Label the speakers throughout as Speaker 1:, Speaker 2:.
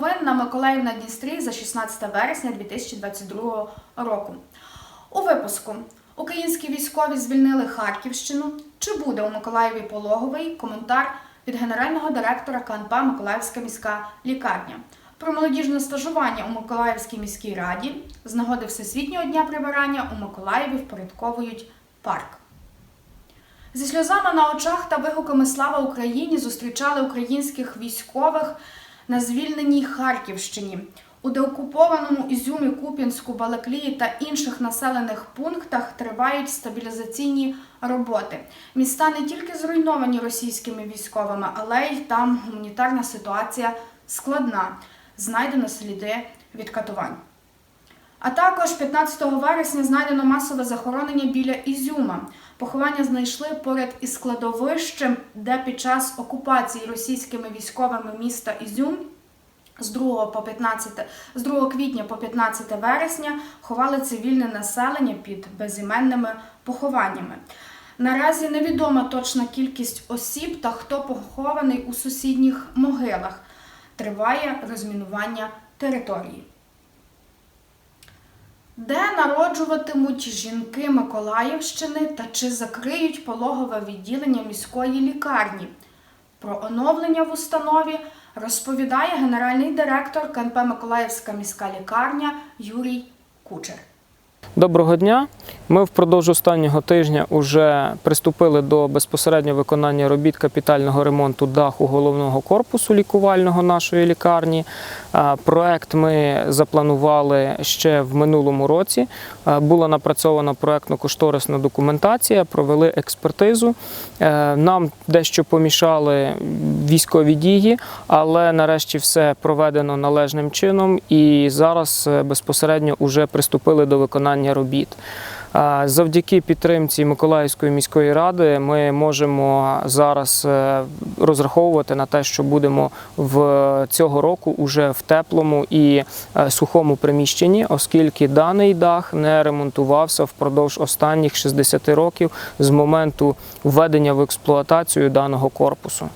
Speaker 1: новин на Миколаїв на Дністрі за 16 вересня 2022 року. У випуску українські військові звільнили Харківщину. Чи буде у Миколаєві пологовий? Коментар від генерального директора КНП Миколаївська міська лікарня. Про молодіжне стажування у Миколаївській міській раді з нагоди Всесвітнього дня прибирання у Миколаєві впорядковують парк. Зі сльозами на очах та вигуками Слава Україні зустрічали українських військових на звільненій Харківщині. У деокупованому Ізюмі, Куп'янську, Балаклії та інших населених пунктах тривають стабілізаційні роботи. Міста не тільки зруйновані російськими військовими, але й там гуманітарна ситуація складна. Знайдено сліди від катувань. А також 15 вересня знайдено масове захоронення біля Ізюма. Поховання знайшли поряд із складовищем, де під час окупації російськими військовими міста Ізюм з 2 по 15, з 2 квітня по 15 вересня ховали цивільне населення під безіменними похованнями. Наразі невідома точна кількість осіб та хто похований у сусідніх могилах. Триває розмінування території. Де народжуватимуть жінки Миколаївщини та чи закриють пологове відділення міської лікарні? Про оновлення в установі розповідає генеральний директор КНП Миколаївська міська лікарня Юрій Кучер.
Speaker 2: Доброго дня. Ми впродовж останнього тижня вже приступили до безпосереднього виконання робіт капітального ремонту даху головного корпусу лікувального нашої лікарні. Е, Проект ми запланували ще в минулому році. Е, Була напрацьована проектно-кошторисна документація, провели експертизу. Е, Нам дещо помішали військові дії, але нарешті все проведено належним чином і зараз безпосередньо вже приступили до виконання робіт. Е, Завдяки підтримці Миколаївської міської ради ми можемо зараз е, розраховувати на те, що будемо в цього року уже в теплому і е, сухому приміщенні, оскільки даний дах не ремонтувався впродовж останніх 60 років з моменту введення в експлуатацію даного корпусу.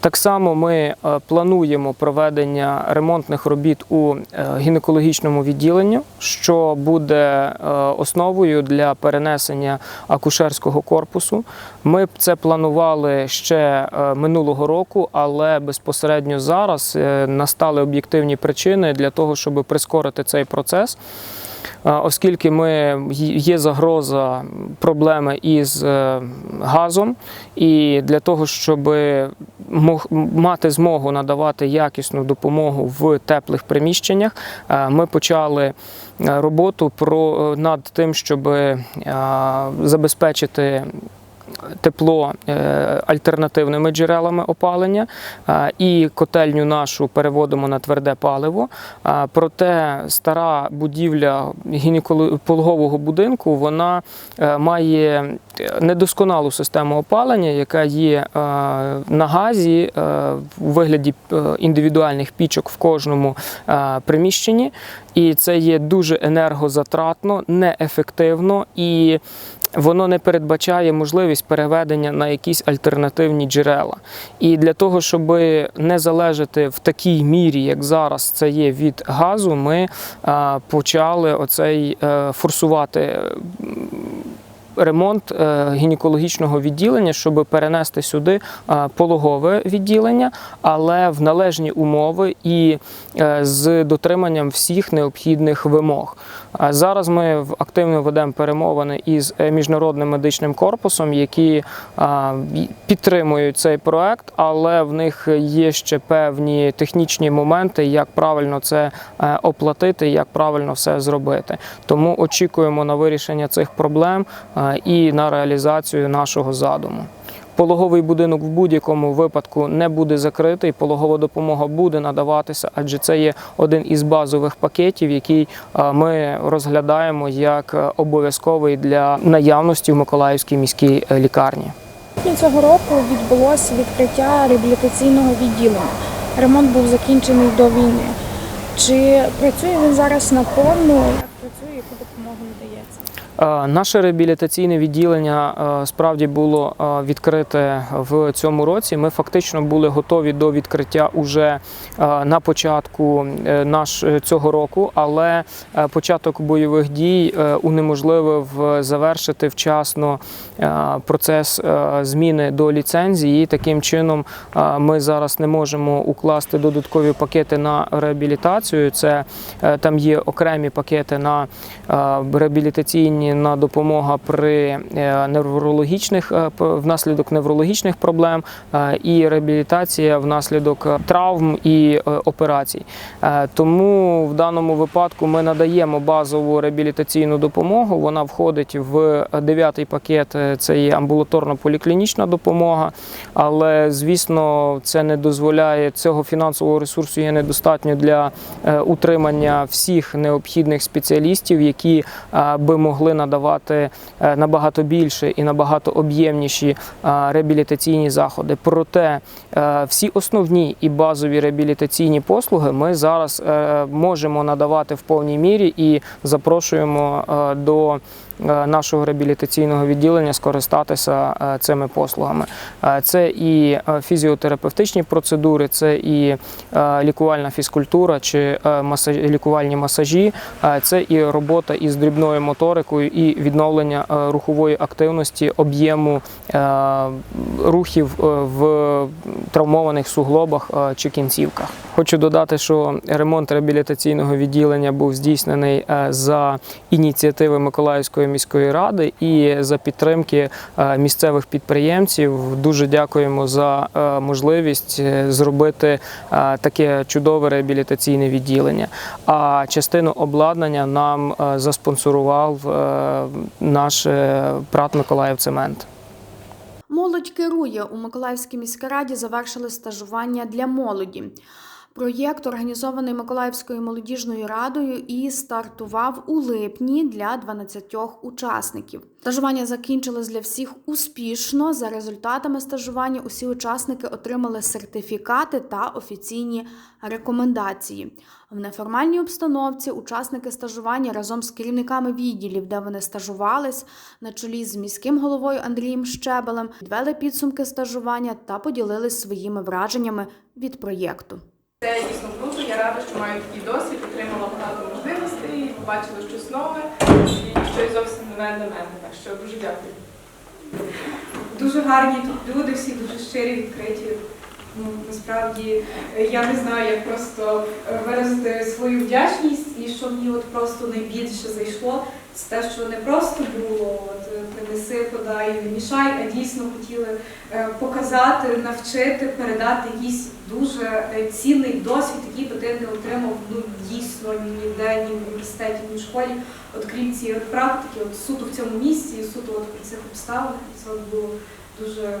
Speaker 2: Так само ми е, плануємо проведення ремонтних робіт у е, гінекологічному відділенні, що буде е, основою для перенесення акушерського корпусу. Ми це планували ще минулого року, але безпосередньо зараз настали об'єктивні причини для того, щоб прискорити цей процес. Оскільки ми є загроза проблеми із е, газом, і для того, щоб мати змогу надавати якісну допомогу в теплих приміщеннях, е, ми почали е, роботу про над тим, щоб забезпечити тепло е, альтернативними джерелами опалення е, і котельню нашу переводимо на тверде паливо. Е, Проте стара будівля гінекологового будинку вона е, має недосконалу систему опалення, яка є е, на газі е, у вигляді е, індивідуальних пічок в кожному е, приміщенні. І це є дуже енергозатратно, неефективно і воно не передбачає можливість переведення на якісь альтернативні джерела. І для того, щоб не залежати в такій мірі, як зараз це є від газу, ми е, почали оцей е, форсувати. Ремонт е, гінекологічного відділення, щоб перенести сюди пологове відділення, але в належні умови і з дотриманням всіх необхідних вимог. Зараз ми активно ведемо перемовини із е, міжнародним медичним корпусом, які підтримують цей проект, але в них є ще певні технічні моменти, як правильно це е, оплатити, як правильно все зробити. Тому очікуємо на вирішення цих проблем е, і на реалізацію нашого задуму. Пологовий будинок в будь-якому випадку не буде закритий, пологова допомога буде надаватися, адже це є один із базових пакетів, який ми розглядаємо як е, обов'язковий для наявності в Миколаївській міській е, лікарні.
Speaker 3: цього року відбулося відкриття реабілітаційного відділення. Ремонт був закінчений до війни. Чи працює він зараз наповну? Як працює, яку допомогу надається?
Speaker 2: Е, Наше реабілітаційне відділення е, справді було е, відкрите в цьому році. Ми фактично були готові до відкриття уже е, на початку е, наш е, цього року, але е, початок бойових дій е, унеможливив е, завершити вчасно е, процес е, зміни до ліцензії. Таким чином е, ми зараз не можемо укласти додаткові пакети на реабілітацію. Це е, там є окремі пакети на е, реабілітаційні на допомога при е, неврологічних е, внаслідок неврологічних проблем е, і реабілітація внаслідок травм і операцій. Тому в даному випадку ми надаємо базову реабілітаційну допомогу. Вона входить в дев'ятий пакет. Це є амбулаторно-поліклінічна допомога. Але звісно, це не дозволяє цього фінансового ресурсу є недостатньо для утримання всіх необхідних спеціалістів, які би могли надавати е, набагато більше і набагато об'ємніші е, реабілітаційні заходи. Проте е, всі основні і базові реабілітаційні послуги ми зараз можемо надавати в повній мірі і запрошуємо до нашого реабілітаційного відділення скористатися е, цими послугами. Е, Це і е, фізіотерапевтичні процедури, це і е, лікувальна фізкультура чи е, лікувальні масажі, е, це і робота із дрібною моторикою, і відновлення е, рухової активності, об'єму е, рухів е, в травмованих суглобах е, чи кінцівках. Хочу додати, що ремонт реабілітаційного відділення був здійснений е, за ініціативи Миколаївської міської ради і за підтримки е, місцевих підприємців. Дуже дякуємо за е, можливість зробити таке чудове реабілітаційне відділення. А частину обладнання нам заспонсорував наш е, ПРАТ Миколаїв Цемент.
Speaker 1: Молодь керує у Миколаївській міській раді завершили стажування для молоді. Проєкт організований Миколаївською молодіжною радою і стартував у липні для 12 учасників. Стажування закінчилось для всіх успішно. За результатами стажування усі учасники отримали сертифікати та офіційні рекомендації. В неформальній обстановці учасники стажування разом з керівниками відділів, де вони стажувались, на чолі з міським головою Андрієм Щебелем, підвели підсумки стажування та поділились своїми враженнями від проєкту.
Speaker 4: Це дійсно круто. Я рада, що маю такий досвід, отримала багато можливостей, побачила щось нове і щось зовсім нове для мене. Так що дуже дякую.
Speaker 5: Дуже гарні тут люди, всі дуже щирі, відкриті. Ну, насправді е, я не знаю, як просто е, виразити свою вдячність і що мені от просто найбільше зайшло. Це те, що не просто було от е, принеси, подай, не мішай, а дійсно хотіли е, показати, навчити, передати якийсь дуже е, цінний досвід, який би ти не отримав ну дійсно ніде, ні в університеті, ні в школі. От крім цієї практики, от суто в цьому місці, суто от при цих обставинах, це от було дуже е,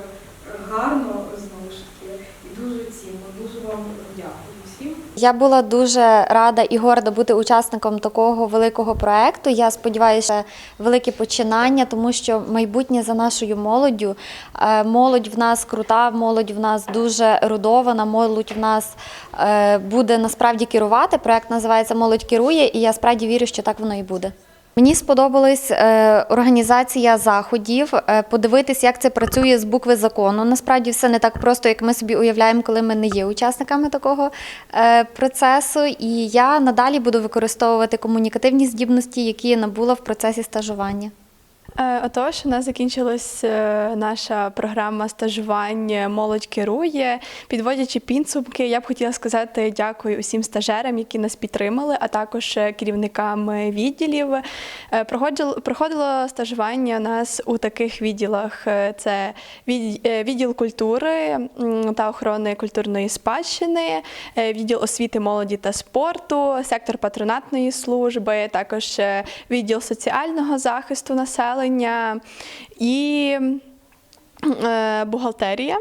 Speaker 5: гарно знову ж таки і дуже цінно. Дуже вам дякую всім.
Speaker 6: Я була дуже рада і горда бути учасником такого великого проекту. Я сподіваюся, велике починання, тому що майбутнє за нашою молоддю. Е, Молодь в нас крута, молодь в нас дуже рудована, молодь в нас е, буде насправді керувати. Проект називається Молодь керує, і я справді вірю, що так воно і буде. Мені сподобалась е, організація заходів, е, подивитись, як це працює з букви закону. Насправді все не так просто, як ми собі уявляємо, коли ми не є учасниками такого е, процесу. І я надалі буду використовувати комунікативні здібності, які я набула в процесі стажування.
Speaker 7: Е, Отож, у нас закінчилась е, наша програма стажування Молодь керує. Підводячи підсумки, я б хотіла сказати дякую усім стажерам, які нас підтримали, а також е, керівникам відділів. Проходило, стажування у нас у таких відділах: це відділ культури та охорони культурної спадщини, відділ освіти, молоді та спорту, сектор патронатної служби, також відділ соціального захисту населення і е, бухгалтерія.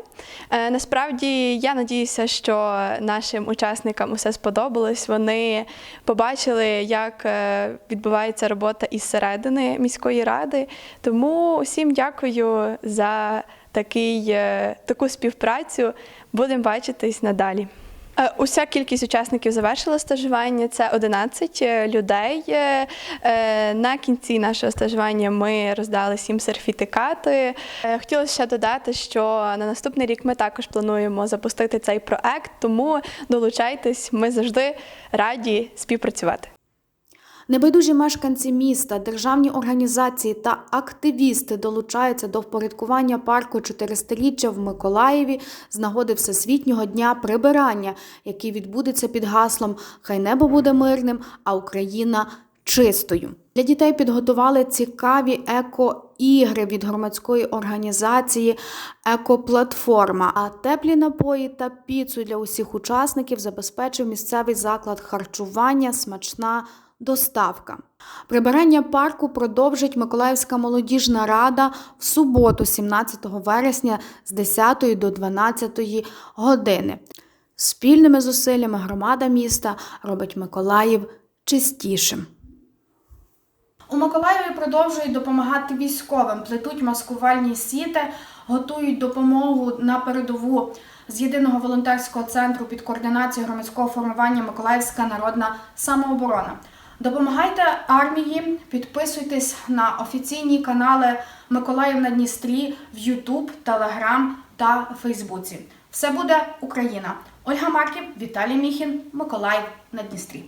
Speaker 7: Е, Насправді я надіюся, що нашим учасникам усе сподобалось. Вони побачили, як е, відбувається робота із середини міської ради. Тому усім дякую за такий, таку співпрацю. Будемо бачитись надалі. Е, Уся кількість учасників завершила стажування. Це 11 людей. Е, е, На кінці нашого стажування ми роздали сім сертифікати. Е, Хотілося ще додати, що на наступний рік ми також плануємо запустити цей проект, тому долучайтесь, ми завжди раді співпрацювати.
Speaker 1: Небайдужі мешканці міста, державні організації та активісти долучаються до впорядкування парку 400-річчя в Миколаєві з нагоди Всесвітнього дня прибирання, який відбудеться під гаслом Хай небо буде мирним, а Україна чистою. Для дітей підготували цікаві еко-ігри від громадської організації Екоплатформа. А теплі напої та піцу для усіх учасників забезпечив місцевий заклад харчування смачна доставка. Прибирання парку продовжить Миколаївська молодіжна рада в суботу, 17 вересня з 10 до 12 години. Спільними зусиллями громада міста робить Миколаїв чистішим. У Миколаєві продовжують допомагати військовим, плетуть маскувальні сіти, готують допомогу на передову з єдиного волонтерського центру під координацією громадського формування Миколаївська народна самооборона. Допомагайте армії, підписуйтесь на офіційні канали Миколаїв на Дністрі в YouTube, Telegram та Фейсбуці. Все буде Україна. Ольга Марків, Віталій Міхін, Миколаїв на Дністрі.